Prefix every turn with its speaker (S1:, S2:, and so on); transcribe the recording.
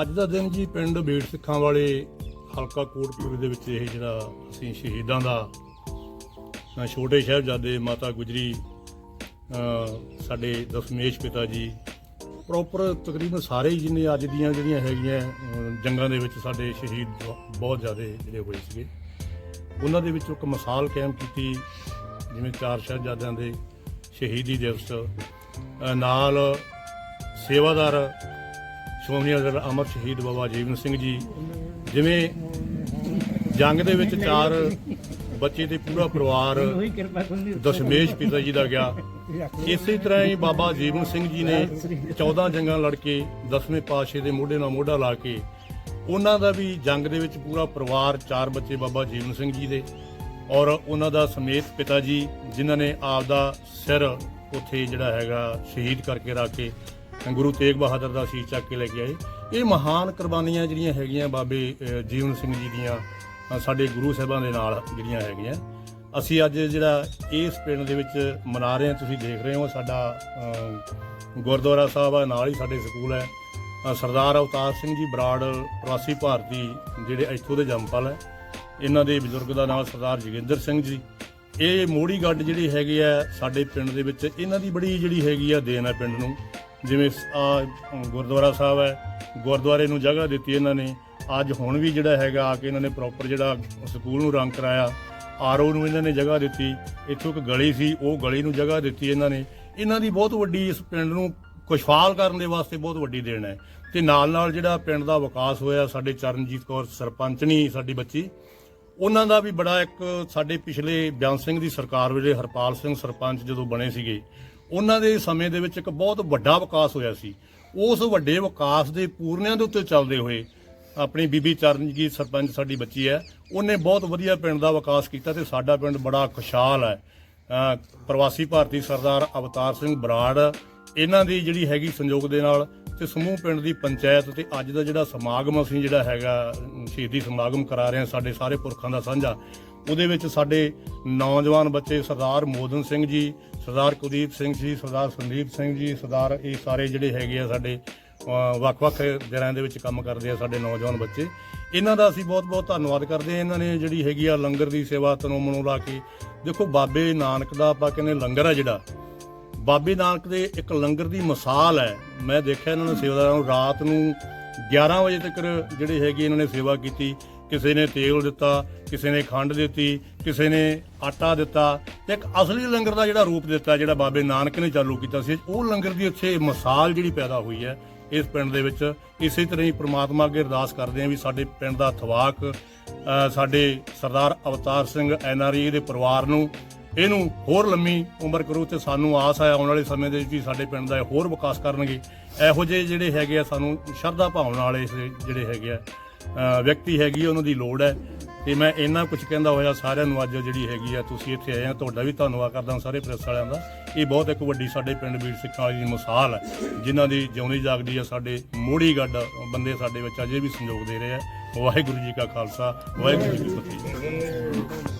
S1: ਅੱਜ ਦਾ ਦਿਨ ਜੀ ਪਿੰਡ ਬੇੜ ਸਿੱਖਾਂ ਵਾਲੇ ਹਲਕਾ ਕੋਟਪੁਰ ਦੇ ਵਿੱਚ ਇਹ ਜਿਹੜਾ ਅਸੀਂ ਸ਼ਹੀਦਾਂ ਦਾ ਛੋਟੇ ਸਾਹਿਬਜ਼ਾਦੇ ਮਾਤਾ ਗੁਜਰੀ ਸਾਡੇ ਦਸ਼ਮੇਸ਼ ਪਿਤਾ ਜੀ ਪ੍ਰੋਪਰ ਤਕਰੀਬਨ ਸਾਰੇ ਹੀ ਜਿੰਨੇ ਅੱਜ ਦੀਆਂ ਜਿਹੜੀਆਂ ਹੈਗੀਆਂ ਜੰਗਾਂ ਦੇ ਵਿੱਚ ਸਾਡੇ ਸ਼ਹੀਦ ਬਹੁਤ ਜ਼ਿਆਦਾ ਜਿਹੜੇ ਹੋਏ ਸੀਗੇ। ਉਹਨਾਂ ਦੇ ਵਿੱਚੋਂ ਇੱਕ ਮਿਸਾਲ ਕਾਇਮ ਕੀਤੀ, ਜਿਵੇਂ ਚਾਰ ਸਾਹਿਬਜ਼ਾਦਿਆਂ ਦੇ ਸ਼ਹੀਦੀ ਦਿਵਸ ਨਾਲ ਸੇਵਾਦਾਰ ਸ਼੍ਰੋਮਣੀ ਅਗਰ ਅਮਰ ਸ਼ਹੀਦ ਬਾਬਾ ਜੀਵਨ ਸਿੰਘ ਜੀ, ਜਿਵੇਂ ਜੰਗ ਦੇ ਵਿੱਚ ਚਾਰ ਬੱਚੇ ਤੇ ਪੂਰਾ ਪਰਿਵਾਰ ਦਸ਼ਮੇਸ਼ ਪਿਤਾ ਜੀ ਦਾ ਗਿਆ। ਇਸੇ ਤਰ੍ਹਾਂ ਹੀ ਬਾਬਾ ਜੀਵਨ ਸਿੰਘ ਜੀ ਨੇ 14 ਜੰਗਾਂ ਲੜ ਕੇ, ਦਸਵੇਂ ਪਾਤਸ਼ਾਹ ਦੇ ਮੋਢੇ ਨਾਲ ਮੋਢਾ ਲਾ ਕੇ, ਉਹਨਾਂ ਦਾ ਵੀ ਜੰਗ ਦੇ ਵਿੱਚ ਪੂਰਾ ਪਰਿਵਾਰ ਚਾਰ ਬੱਚੇ ਬਾਬਾ ਜੀਵਨ ਸਿੰਘ ਜੀ ਦੇ ਔਰ ਉਹਨਾਂ ਦਾ ਸਮੇਤ ਪਿਤਾ ਜੀ, ਜਿਨ੍ਹਾਂ ਨੇ ਆਪ ਦਾ ਸਿਰ ਉੱਥੇ ਜਿਹੜਾ ਹੈਗਾ ਸ਼ਹੀਦ ਕਰਕੇ ਰੱਖ ਕੇ ਗੁਰੂ ਤੇਗ ਬਹਾਦਰ ਦਾ ਸੀਸ ਚੱਕ ਕੇ ਲੈ ਕੇ ਆਏ। ਇਹ ਮਹਾਨ ਕੁਰਬਾਨੀਆਂ ਜਿਹੜੀਆਂ ਹੈਗੀਆਂ ਬਾਬੇ ਜੀਵਨ ਸਿੰਘ ਜੀ ਦੀਆਂ ਸਾਡੇ ਗੁਰੂ ਸਾਹਿਬਾਂ ਦੇ ਨਾਲ ਜਿਹੜੀਆਂ ਹੈਗੀਆਂ। ਅਸੀਂ ਅੱਜ ਜਿਹੜਾ ਇਸ ਪਿੰਡ ਦੇ ਵਿੱਚ ਮਨਾ ਰਹੇ ਹਾਂ, ਤੁਸੀਂ ਦੇਖ ਰਹੇ ਹੋ, ਸਾਡਾ ਗੁਰਦੁਆਰਾ ਸਾਹਿਬ ਆ, ਨਾਲ ਹੀ ਸਾਡੇ ਸਕੂਲ ਹੈ। ਸਰਦਾਰ ਅਵਤਾਰ ਸਿੰਘ ਜੀ ਬਰਾੜ ਪ੍ਰਵਾਸੀ ਭਾਰਤੀ ਜਿਹੜੇ ਇੱਥੋਂ ਦੇ ਜੰਮਪਲ ਹੈ। ਇਹਨਾਂ ਦੇ ਬਜ਼ੁਰਗ ਦਾ ਨਾਮ ਸਰਦਾਰ ਜੋਗਿੰਦਰ ਸਿੰਘ ਜੀ। ਇਹ ਮੋੜੀ ਗੱਡ ਜਿਹੜੀ ਹੈਗੀ ਆ ਸਾਡੇ ਪਿੰਡ ਦੇ ਵਿੱਚ, ਇਹਨਾਂ ਦੀ ਬੜੀ ਜਿਹੜੀ ਹੈਗੀ ਆ ਦੇਣ ਹੈ ਪਿੰਡ ਨੂੰ। ਜਿਵੇਂ, ਆ ਗੁਰਦੁਆਰਾ ਸਾਹਿਬ ਹੈ, ਗੁਰਦੁਆਰੇ ਨੂੰ ਜਗ੍ਹਾ ਦਿੱਤੀ ਇਹਨਾਂ ਨੇ। ਅੱਜ ਹੁਣ ਵੀ ਜਿਹੜਾ ਹੈਗਾ, ਆ ਕੇ ਇਹਨਾਂ ਨੇ ਪ੍ਰੋਪਰ ਜਿਹੜਾ ਸਕੂਲ ਨੂੰ ਰੰਗ ਕਰਾਇਆ। ਆਰਓ ਨੂੰ ਇਹਨਾਂ ਨੇ ਜਗ੍ਹਾ ਦਿੱਤੀ। ਇੱਥੋਂ ਇੱਕ ਗਲੀ ਸੀ, ਉਹ ਗਲੀ ਨੂੰ ਜਗ੍ਹਾ ਦਿੱਤੀ ਇਹਨਾਂ ਨੇ। ਇਹਨਾਂ ਦੀ ਬਹੁਤ ਵੱਡੀ ਇਸ ਪਿੰਡ ਨੂੰ ਖੁਸ਼ਹਾਲ ਕਰਨ ਦੇ ਵਾਸਤੇ ਬਹੁਤ ਵੱਡੀ ਦੇਣ ਹੈ। ਤੇ ਨਾਲ ਨਾਲ ਜਿਹੜਾ ਪਿੰਡ ਦਾ ਵਿਕਾਸ ਹੋਇਆ, ਸਾਡੇ ਚਰਨਜੀਤ ਕੌਰ ਸਰਪੰਚਣੀ ਸਾਡੀ ਬੱਚੀ, ਉਹਨਾਂ ਦਾ ਵੀ ਬੜਾ ਇੱਕ ਸਾਡੇ ਪਿਛਲੇ ਬਿਆਨ ਸਿੰਘ ਦੀ ਸਰਕਾਰ ਵੇਲੇ ਹਰਪਾਲ ਸਿੰਘ ਸਰਪੰਚ ਜਦੋਂ ਬਣੇ ਸੀਗੇ ਉਹਨਾਂ ਦੇ ਸਮੇਂ ਦੇ ਵਿੱਚ ਇੱਕ ਬਹੁਤ ਵੱਡਾ ਵਿਕਾਸ ਹੋਇਆ ਸੀ। ਉਸ ਵੱਡੇ ਵਿਕਾਸ ਦੇ ਪੂਰਨਿਆਂ ਦੇ ਉੱਤੇ ਚੱਲਦੇ ਹੋਏ ਆਪਣੀ ਬੀਬੀ ਚਰਨਜੀਤ ਸਰਪੰਚ ਸਾਡੀ ਬੱਚੀ ਹੈ, ਉਹਨੇ ਬਹੁਤ ਵਧੀਆ ਪਿੰਡ ਦਾ ਵਿਕਾਸ ਕੀਤਾ ਤੇ ਸਾਡਾ ਪਿੰਡ ਬੜਾ ਖੁਸ਼ਹਾਲ ਹੈ। ਪ੍ਰਵਾਸੀ ਭਾਰਤੀ ਸਰਦਾਰ ਅਵਤਾਰ ਸਿੰਘ ਬਰਾੜ, ਇਹਨਾਂ ਦੀ ਜਿਹੜੀ ਹੈਗੀ ਸੰਯੋਗ ਦੇ ਨਾਲ ਤੇ ਸਮੂਹ ਪਿੰਡ ਦੀ ਪੰਚਾਇਤ ਤੇ ਅੱਜ ਦਾ ਜਿਹੜਾ ਸਮਾਗਮ ਅਸੀਂ ਜਿਹੜਾ ਹੈਗਾ, ਸ਼ਹੀਦੀ ਸਮਾਗਮ ਕਰਾ ਰਹੇ ਹਾਂ, ਸਾਡੇ ਸਾਰੇ ਪੁਰਖਾਂ ਦਾ ਸਾਂਝਾ। ਉਹਦੇ ਵਿੱਚ ਸਾਡੇ ਨੌਜਵਾਨ ਬੱਚੇ ਸਰਦਾਰ ਮੋਦਨ ਸਿੰਘ ਜੀ, ਸਰਦਾਰ ਕੁਲਦੀਪ ਸਿੰਘ ਜੀ, ਸਰਦਾਰ ਸੰਦੀਪ ਸਿੰਘ ਜੀ, ਸਰਦਾਰ ਇਹ ਸਾਰੇ ਜਿਹੜੇ ਹੈਗੇ ਆ ਸਾਡੇ ਵੱਖ-ਵੱਖ ਦਿਨਾਂ ਦੇ ਵਿੱਚ ਕੰਮ ਕਰਦੇ ਆ ਸਾਡੇ ਨੌਜਵਾਨ ਬੱਚੇ। ਇਹਨਾਂ ਦਾ ਅਸੀਂ ਬਹੁਤ-ਬਹੁਤ ਧੰਨਵਾਦ ਕਰਦੇ ਹਾਂ। ਇਹਨਾਂ ਨੇ ਜਿਹੜੀ ਹੈਗੀ ਆ ਲੰਗਰ ਦੀ ਸੇਵਾ ਤਨੋਂ ਮਨੋਂ ਲਾ ਕੇ। ਦੇਖੋ ਬਾਬੇ ਨਾਨਕ ਦਾ ਆਪਾਂ ਕਹਿੰਦੇ ਲੰਗਰ ਆ ਜਿਹੜਾ। ਬਾਬੇ ਨਾਨਕ ਦੇ ਇੱਕ ਲੰਗਰ ਦੀ ਮਿਸਾਲ ਹੈ। ਮੈਂ ਦੇਖਿਆ ਇਹਨਾਂ ਨੇ ਸੇਵਾਦਾਰਾਂ ਨੂੰ ਰਾਤ ਨੂੰ 11 ਵਜੇ ਤੱਕ ਜਿਹੜੇ ਹੈਗੇ ਇਹਨਾਂ ਨੇ ਸੇਵਾ ਕੀਤੀ। ਕਿਸੇ ਨੇ ਤੇਲ ਦਿੱਤਾ, ਕਿਸੇ ਨੇ ਖੰਡ ਦਿੱਤੀ, ਕਿਸੇ ਨੇ ਆਟਾ ਦਿੱਤਾ, ਤੇ ਇੱਕ ਅਸਲੀ ਲੰਗਰ ਦਾ ਜਿਹੜਾ ਰੂਪ ਦਿੱਤਾ, ਜਿਹੜਾ ਬਾਬੇ ਨਾਨਕ ਨੇ ਚਾਲੂ ਕੀਤਾ ਸੀ, ਉਹ ਲੰਗਰ ਦੀ ਉੱਥੇ ਮਿਸਾਲ ਜਿਹੜੀ ਪੈਦਾ ਹੋਈ ਹੈ, ਇਸ ਪਿੰਡ ਦੇ ਵਿੱਚ। ਇਸੇ ਤਰ੍ਹਾਂ ਹੀ ਪ੍ਰਮਾਤਮਾ ਅੱਗੇ ਅਰਦਾਸ ਕਰਦੇ ਹਾਂ ਵੀ ਸਾਡੇ ਪਿੰਡ ਦਾ ਥਵਾਕ ਸਾਡੇ ਸਰਦਾਰ ਅਵਤਾਰ ਸਿੰਘ ਐਨਆਰਈ ਦੇ ਪਰਿਵਾਰ ਨੂੰ, ਇਹਨੂੰ ਹੋਰ ਲੰਮੀ ਉਮਰ ਕਰੂ ਤੇ ਸਾਨੂੰ ਆਸ ਹੈ ਆਉਣ ਵਾਲੇ ਸਮੇਂ ਦੇ ਵਿੱਚ ਵੀ ਸਾਡੇ ਪਿੰਡ ਦਾ ਇਹ ਹੋਰ ਵਿਕਾਸ ਕਰਨਗੇ। ਇਹੋ ਜਿਹੇ ਜਿਹੜੇ ਹੈਗੇ ਆ, ਸਾਨੂੰ ਸ਼ਰਧਾ ਭਾਵਨਾ ਵਾਲੇ ਜਿਹੜੇ ਹੈਗੇ ਆ ਵਿਅਕਤੀ ਹੈਗੀ ਆ, ਉਹਨਾਂ ਦੀ ਲੋੜ ਹੈ। ਤੇ ਮੈਂ ਇੰਨਾ ਕੁਝ ਕਹਿੰਦਾ ਹੋਇਆ ਸਾਰਿਆਂ ਨੂੰ ਅੱਜ ਜਿਹੜੀ ਹੈਗੀ ਆ ਤੁਸੀਂ ਇੱਥੇ ਆਏ ਆ ਤੁਹਾਡਾ ਵੀ ਧੰਨਵਾਦ ਕਰਦਾ ਹਾਂ ਸਾਰੇ ਪ੍ਰੈਸ ਵਾਲਿਆਂ ਦਾ। ਇਹ ਬਹੁਤ ਇੱਕ ਵੱਡੀ ਸਾਡੇ ਪਿੰਡ ਵੀਰ ਸਿੱਖਾਂ ਦੀ ਮਿਸਾਲ ਹੈ ਜਿਨ੍ਹਾਂ ਦੀ ਜਿਉਣੀ ਜਾਗਦੀ ਆ ਸਾਡੇ ਮੋੜੀ ਗੱਡ ਬੰਦੇ ਸਾਡੇ ਵਿੱਚ ਅਜੇ ਵੀ ਸੰਯੋਗ ਦੇ ਰਹੇ ਆ। ਵਾਹਿਗੁਰੂ ਜੀ ਕਾ ਖਾਲਸਾ ਵਾਹਿਗੁਰੂ ਜੀ ਕੀ ਫਤਿਹ।